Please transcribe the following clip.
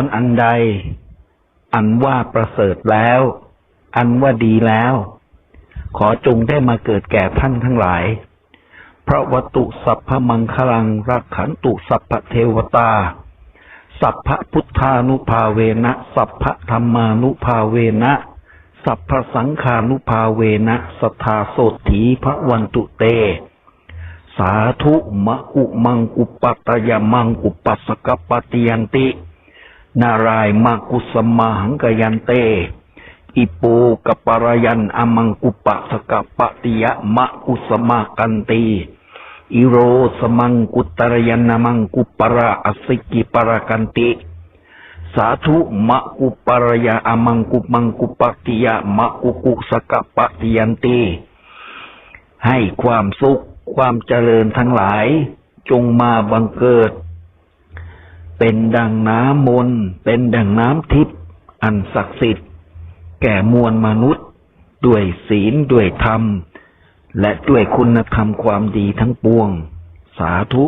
รอันใด อันว่าประเสริฐแล้ว อันว่าดีแล้ว ขอจงได้มาเกิดแก่ท่านทั้งหลาย พระวัตุสัพพมังคลังรักขันตุสัพพเทวตา สัพพพุทธานุภาเวนะ สัพพธรรมานุภาเวนะ สัพพสังขานุภาเวนะสทธาโสถีพระวันตุเตสาธุมะอุมังกุปัตยมังกุปัสสกปฏิยันติ นารายมะกุสมาหังกยันเต อิปูกปรยันอมังกุปะสกปะติยะมะกุสมากันตีอิโรสมังกุตรยันนมังกุประอสิกิปรกันติ สาธุมะกุปรยาอมังกุมังกุปติยะมะกุกุสกปะติยันติ ให้ความสุขความเจริญทั้งหลาย จงมาบังเกิด เป็นดังน้ำมนต์เป็นดังน้ำทิพย์อันศักดิ์สิทธิ์ แก่มวลมนุษย์ ด้วยศีลด้วยธรรม และด้วยคุณธรรมความดีทั้งปวง สาธุ